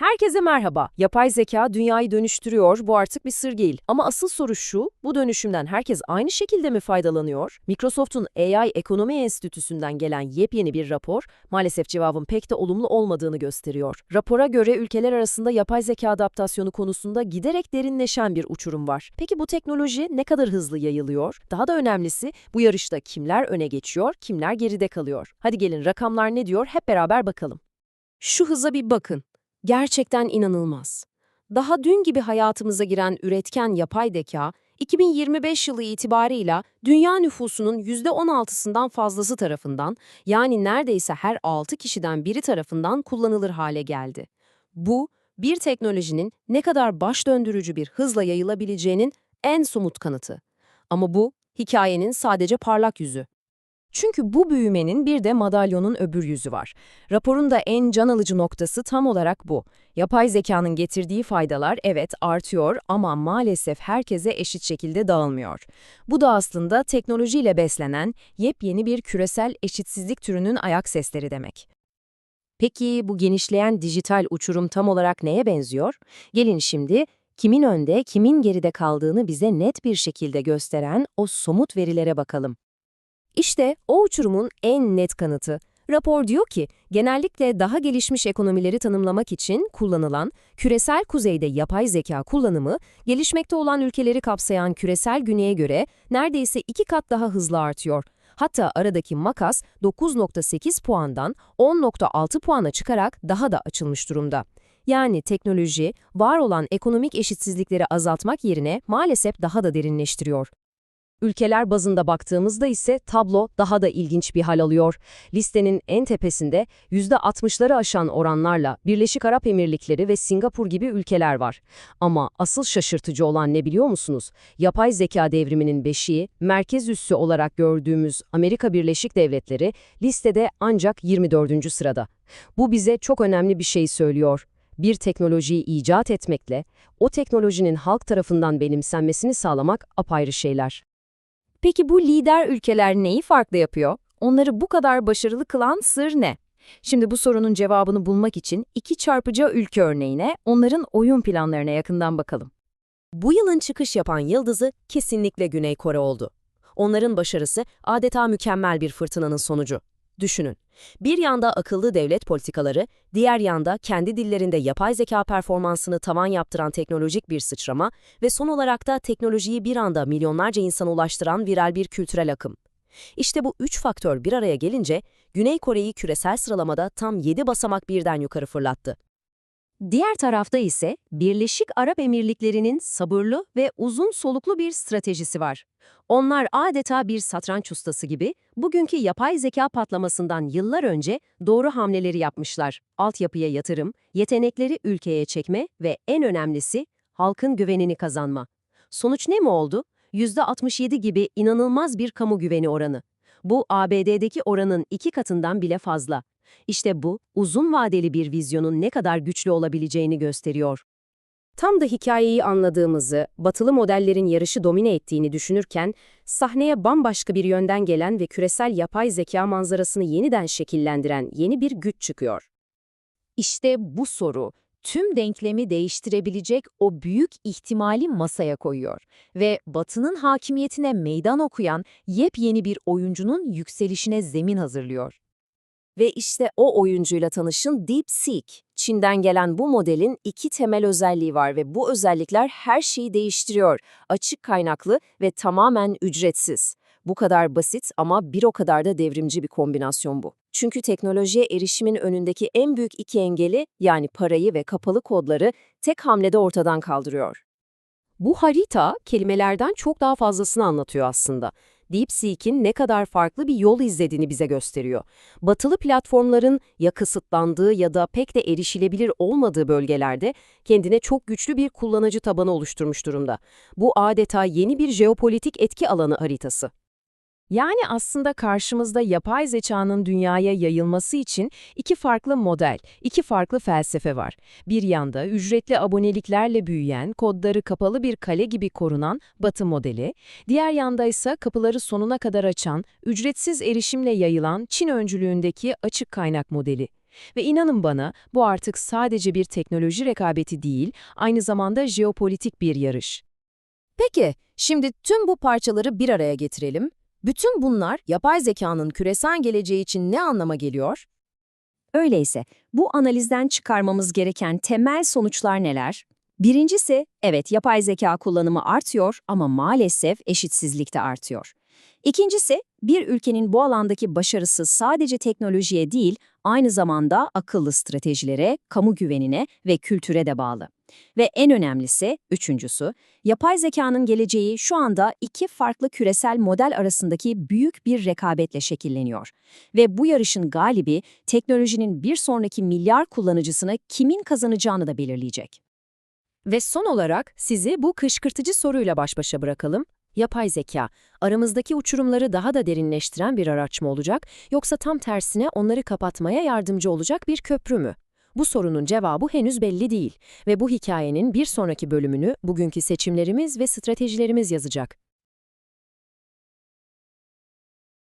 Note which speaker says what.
Speaker 1: Herkese merhaba. Yapay zeka dünyayı dönüştürüyor, bu artık bir sır değil. Ama asıl soru şu, bu dönüşümden herkes aynı şekilde mi faydalanıyor? Microsoft'un AI Ekonomi Enstitüsü'nden gelen yepyeni bir rapor, maalesef cevabın pek de olumlu olmadığını gösteriyor. Rapora göre ülkeler arasında yapay zeka adaptasyonu konusunda giderek derinleşen bir uçurum var. Peki bu teknoloji ne kadar hızlı yayılıyor? Daha da önemlisi, bu yarışta kimler öne geçiyor, kimler geride kalıyor? Hadi gelin rakamlar ne diyor hep beraber bakalım.
Speaker 2: Şu hıza bir bakın. Gerçekten inanılmaz. Daha dün gibi hayatımıza giren üretken yapay zeka, 2025 yılı itibarıyla dünya nüfusunun %16'sından fazlası tarafından, yani neredeyse her 6 kişiden biri tarafından kullanılır hale geldi. Bu, bir teknolojinin ne kadar baş döndürücü bir hızla yayılabileceğinin en somut kanıtı. Ama bu, hikayenin sadece parlak yüzü.
Speaker 1: Çünkü bu büyümenin bir de madalyonun öbür yüzü var. Raporun da en can alıcı noktası tam olarak bu. Yapay zekanın getirdiği faydalar evet artıyor ama maalesef herkese eşit şekilde dağılmıyor. Bu da aslında teknolojiyle beslenen yepyeni bir küresel eşitsizlik türünün ayak sesleri demek. Peki bu genişleyen dijital uçurum tam olarak neye benziyor? Gelin şimdi kimin önde, kimin geride kaldığını bize net bir şekilde gösteren o somut verilere bakalım. İşte o uçurumun en net kanıtı. Rapor diyor ki, genellikle daha gelişmiş ekonomileri tanımlamak için kullanılan küresel kuzeyde yapay zeka kullanımı, gelişmekte olan ülkeleri kapsayan küresel güneye göre neredeyse iki kat daha hızlı artıyor. Hatta aradaki makas 9.8 puandan 10.6 puana çıkarak daha da açılmış durumda. Yani teknoloji, var olan ekonomik eşitsizlikleri azaltmak yerine maalesef daha da derinleştiriyor. Ülkeler bazında baktığımızda ise tablo daha da ilginç bir hal alıyor. Listenin en tepesinde %60'ları aşan oranlarla Birleşik Arap Emirlikleri ve Singapur gibi ülkeler var. Ama asıl şaşırtıcı olan ne biliyor musunuz? Yapay zeka devriminin beşiği, merkez üssü olarak gördüğümüz Amerika Birleşik Devletleri listede ancak 24. sırada. Bu bize çok önemli bir şey söylüyor bir teknolojiyi icat etmekle, o teknolojinin halk tarafından benimsenmesini sağlamak apayrı şeyler. Peki bu lider ülkeler neyi farklı yapıyor? Onları bu kadar başarılı kılan sır ne? Şimdi bu sorunun cevabını bulmak için iki çarpıcı ülke örneğine, onların oyun planlarına yakından bakalım. Bu yılın çıkış yapan yıldızı kesinlikle Güney Kore oldu. Onların başarısı adeta mükemmel bir fırtınanın sonucu. Düşünün, bir yanda akıllı devlet politikaları, diğer yanda kendi dillerinde yapay zeka performansını tavan yaptıran teknolojik bir sıçrama ve son olarak da teknolojiyi bir anda milyonlarca insana ulaştıran viral bir kültürel akım. İşte bu üç faktör bir araya gelince Güney Kore'yi küresel sıralamada tam 7 basamak birden yukarı fırlattı. Diğer tarafta ise Birleşik Arap Emirlikleri'nin sabırlı ve uzun soluklu bir stratejisi var. Onlar adeta bir satranç ustası gibi bugünkü yapay zeka patlamasından yıllar önce doğru hamleleri yapmışlar. Altyapıya yatırım, yetenekleri ülkeye çekme ve en önemlisi halkın güvenini kazanma. Sonuç ne mi oldu? %67 gibi inanılmaz bir kamu güveni oranı. Bu ABD'deki oranın iki katından bile fazla. İşte bu, uzun vadeli bir vizyonun ne kadar güçlü olabileceğini gösteriyor. Tam da hikayeyi anladığımızı, batılı modellerin yarışı domine ettiğini düşünürken, sahneye bambaşka bir yönden gelen ve küresel yapay zeka manzarasını yeniden şekillendiren yeni bir güç çıkıyor. İşte bu soru, tüm denklemi değiştirebilecek o büyük ihtimali masaya koyuyor ve Batı'nın hakimiyetine meydan okuyan yepyeni bir oyuncunun yükselişine zemin hazırlıyor. Ve işte o oyuncuyla tanışın DeepSeek. Çin'den gelen bu modelin iki temel özelliği var ve bu özellikler her şeyi değiştiriyor. Açık kaynaklı ve tamamen ücretsiz. Bu kadar basit ama bir o kadar da devrimci bir kombinasyon bu. Çünkü teknolojiye erişimin önündeki en büyük iki engeli yani parayı ve kapalı kodları tek hamlede ortadan kaldırıyor. Bu harita kelimelerden çok daha fazlasını anlatıyor aslında. DeepSeek'in ne kadar farklı bir yol izlediğini bize gösteriyor. Batılı platformların ya kısıtlandığı ya da pek de erişilebilir olmadığı bölgelerde kendine çok güçlü bir kullanıcı tabanı oluşturmuş durumda. Bu adeta yeni bir jeopolitik etki alanı haritası. Yani aslında karşımızda yapay zekanın dünyaya yayılması için iki farklı model, iki farklı felsefe var. Bir yanda ücretli aboneliklerle büyüyen, kodları kapalı bir kale gibi korunan Batı modeli, diğer yanda ise kapıları sonuna kadar açan, ücretsiz erişimle yayılan Çin öncülüğündeki açık kaynak modeli. Ve inanın bana, bu artık sadece bir teknoloji rekabeti değil, aynı zamanda jeopolitik bir yarış.
Speaker 2: Peki, şimdi tüm bu parçaları bir araya getirelim. Bütün bunlar yapay zekanın küresel geleceği için ne anlama geliyor? Öyleyse bu analizden çıkarmamız gereken temel sonuçlar neler? Birincisi, evet yapay zeka kullanımı artıyor ama maalesef eşitsizlik de artıyor. İkincisi, bir ülkenin bu alandaki başarısı sadece teknolojiye değil, aynı zamanda akıllı stratejilere, kamu güvenine ve kültüre de bağlı. Ve en önemlisi, üçüncüsü, yapay zekanın geleceği şu anda iki farklı küresel model arasındaki büyük bir rekabetle şekilleniyor. Ve bu yarışın galibi, teknolojinin bir sonraki milyar kullanıcısını kimin kazanacağını da belirleyecek.
Speaker 1: Ve son olarak sizi bu kışkırtıcı soruyla baş başa bırakalım. Yapay zeka, aramızdaki uçurumları daha da derinleştiren bir araç mı olacak, yoksa tam tersine onları kapatmaya yardımcı olacak bir köprü mü? Bu sorunun cevabı henüz belli değil ve bu hikayenin bir sonraki bölümünü bugünkü seçimlerimiz ve stratejilerimiz yazacak.